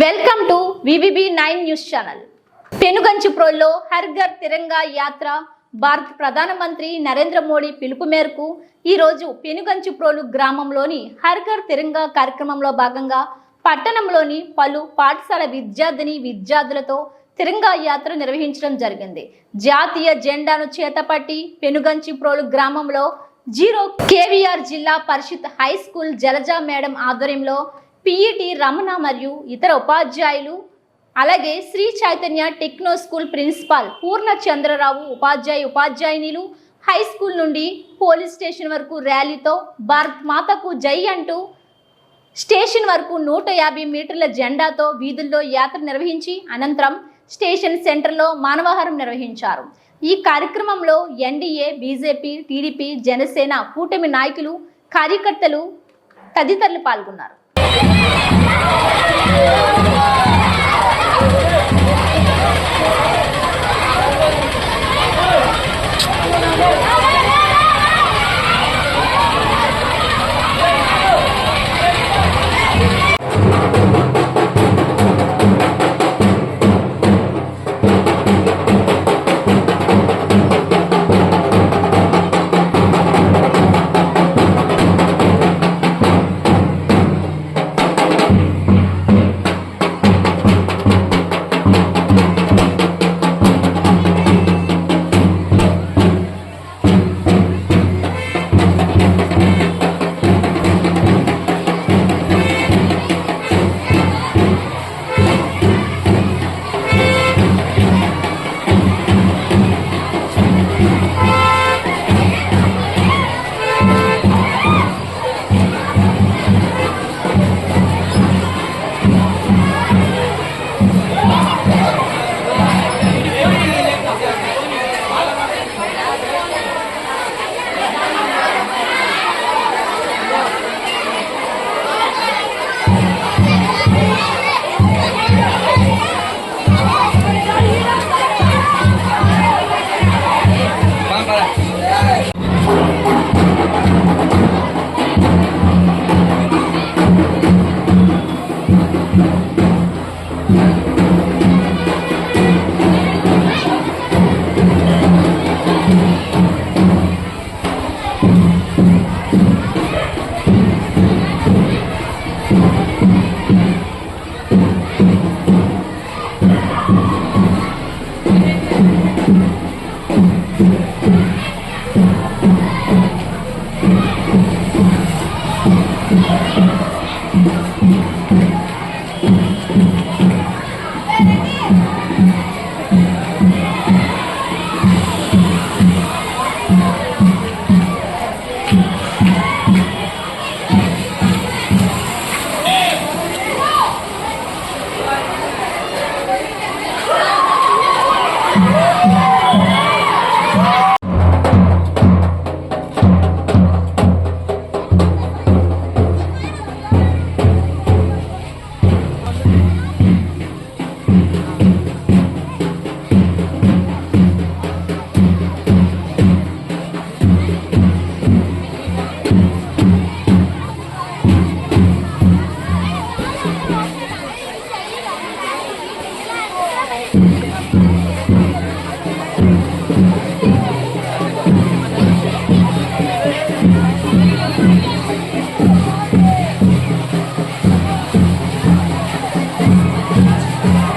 Welcome to VVB nine news channel పెనుగంచిప్రోల్లో హర్ఘర్ తిరంగా యాత్ర భారత ప్రధానమంత్రి నరేంద్ర మోడీ పిలుపు మేరకు ఈరోజు పెనుగంచిప్రోలు గ్రామంలోని హర్ఘర్ తిరంగా కార్యక్రమంలో భాగంగా పట్టణంలోని పలు పాఠశాల విద్యార్థిని విద్యార్థులతో తిరంగా యాత్ర నిర్వహించడం జరిగింది. జాతీయ జెండాను చేతపట్టి పెనుగంచిప్రోలు గ్రామంలో జీరో కేవీఆర్ జిల్లా పరిషత్ హై స్కూల్ జలజా మేడం ఆధ్వర్యంలో పిఈటి రమణ మరియు ఇతర ఉపాధ్యాయులు అలాగే Sri Chaitanya techno school principal Purna Chandrarao ఉపాధ్యాయ ఉపాధ్యాయునిలు హై స్కూల్ నుండి పోలీస్ స్టేషన్ వరకు ర్యాలీతో భారత్ మాతకు జై అంటూ స్టేషన్ వరకు నూట యాభై మీటర్ల జెండాతో వీధుల్లో యాత్ర నిర్వహించి అనంతరం స్టేషన్ సెంటర్లో మానవహారం నిర్వహించారు. ఈ కార్యక్రమంలో ఎన్డీఏ బీజేపీ టీడీపీ జనసేన కూటమి నాయకులు కార్యకర్తలు తదితరులు పాల్గొన్నారు. やった! enemy. Thank you.